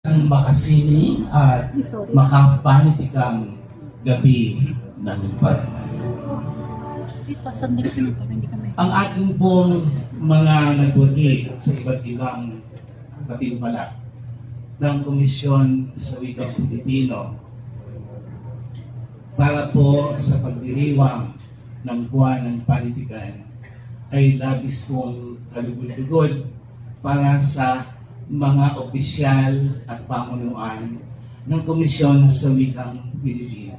ang makasini at Sorry. makapanitikang gabi ng Paranay. Pasan din kami para hindi kami. Ang ating pong mga nagwagi sa iba't ibang katimpala ng Komisyon sa Wikang Pilipino para po sa pagdiriwang ng buwan ng panitikan ay labis pong kalugod-lugod para sa mga opisyal at pamunuan ng Komisyon sa Wikang Pilipino.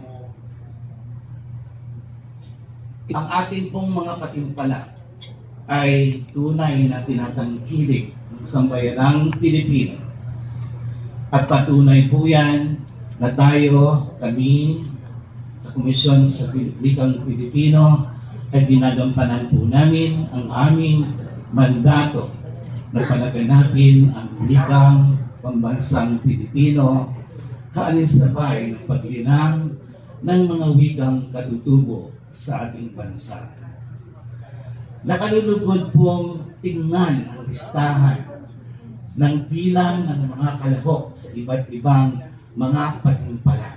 Ang ating pong mga patimpala ay tunay na tinatangkilik ng sambayanang Pilipino. At patunay po yan na tayo, kami, sa Komisyon sa Wikang Pilipino, ay ginagampanan po namin ang aming mandato na palaganapin ang wikang pambansang Pilipino kaanisabay ng paglinang ng mga wikang katutubo sa ating bansa. Nakalulugod pong tingnan ang listahan ng bilang ng mga kalahok sa iba't ibang mga patimpala.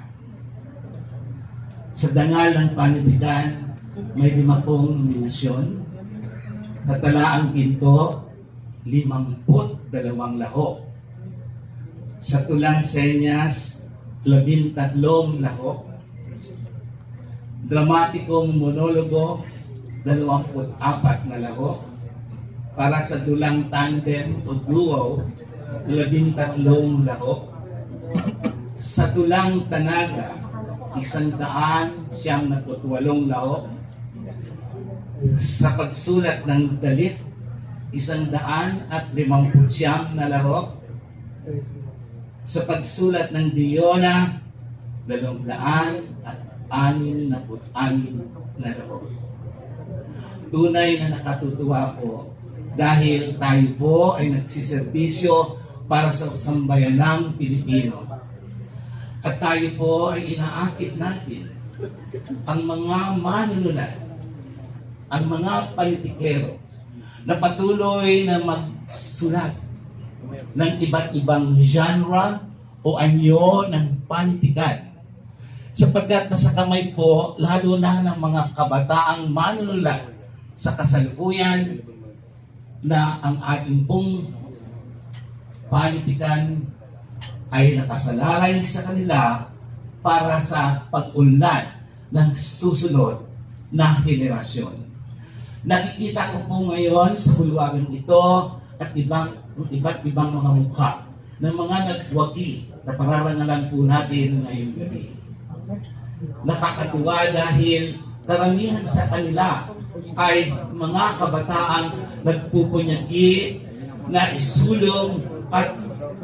Sa dangal ng panitikan, may lima pong nominasyon. Katalaang pinto, limamput dalawang lahok. Sa tulang senyas, labintatlong lahok dramatikong monologo, 24 na lahok. Para sa dulang tandem o duo, 13 lahok. Sa tulang tanaga, isang daan siyam na walong lahok. Sa pagsulat ng dalit, isang daan at limamput siyam na lahok. Sa pagsulat ng Diona, dalawang daan at anim na anim na lahok. Tunay na nakatutuwa po dahil tayo po ay nagsiservisyo para sa sambayanang Pilipino. At tayo po ay inaakit natin ang mga manunulat, ang mga politikero na patuloy na magsulat ng iba't ibang genre o anyo ng panitikan sapagkat nasa kamay po lalo na ng mga kabataang manunulat sa kasalukuyan na ang ating pong panitikan ay nakasalalay sa kanila para sa pag-unlad ng susunod na henerasyon. Nakikita ko po ngayon sa huluwagan ito at ibang iba't ibang mga mukha ng mga nagwagi na pararangalan po natin ngayong gabi. Nakakatuwa dahil karamihan sa kanila ay mga kabataang nagpupunyagi na isulong at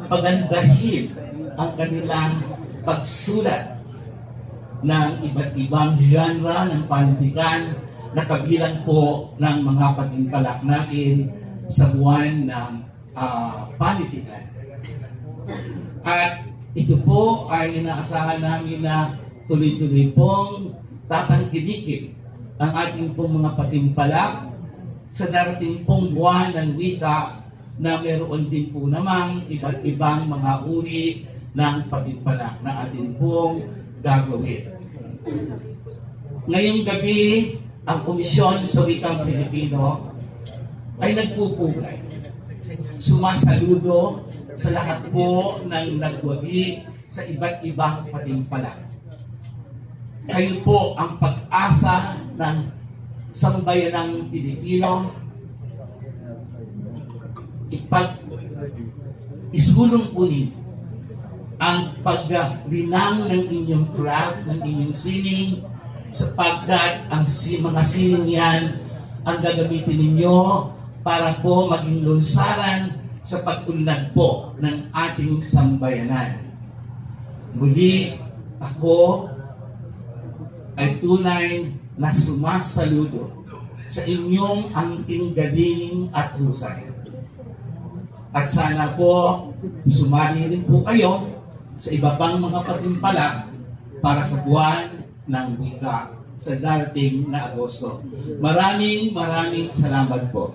pagandahin ang kanilang pagsulat ng iba't ibang genre ng panitikan na kabilang po ng mga patimpalak natin sa buwan ng ah, panitikan. At ito po ay inaasahan namin na tuloy-tuloy pong tatangkilikin ang ating pong mga patimpalak sa darating pong buwan ng wika na meron din po namang iba't ibang mga uri ng patimpalak na ating pong gagawin. Ngayong gabi, ang Komisyon sa Wikang Pilipino ay nagpupugay sumasaludo sa lahat po ng nagwagi sa iba't ibang patimpalak. Kayo po ang pag-asa ng sambayanang Pilipino. Ipag isulong po ninyo ang paglinang ng inyong craft, ng inyong sining, sapagkat ang si, mga sining yan ang gagamitin ninyo para po maging lunsaran sa pag-unlad po ng ating sambayanan. Muli, ako ay tunay na sumasaludo sa inyong angking galing at husay. At sana po, sumali rin po kayo sa iba pang mga patimpala para sa buwan ng wika sa darating na Agosto. Maraming maraming salamat po.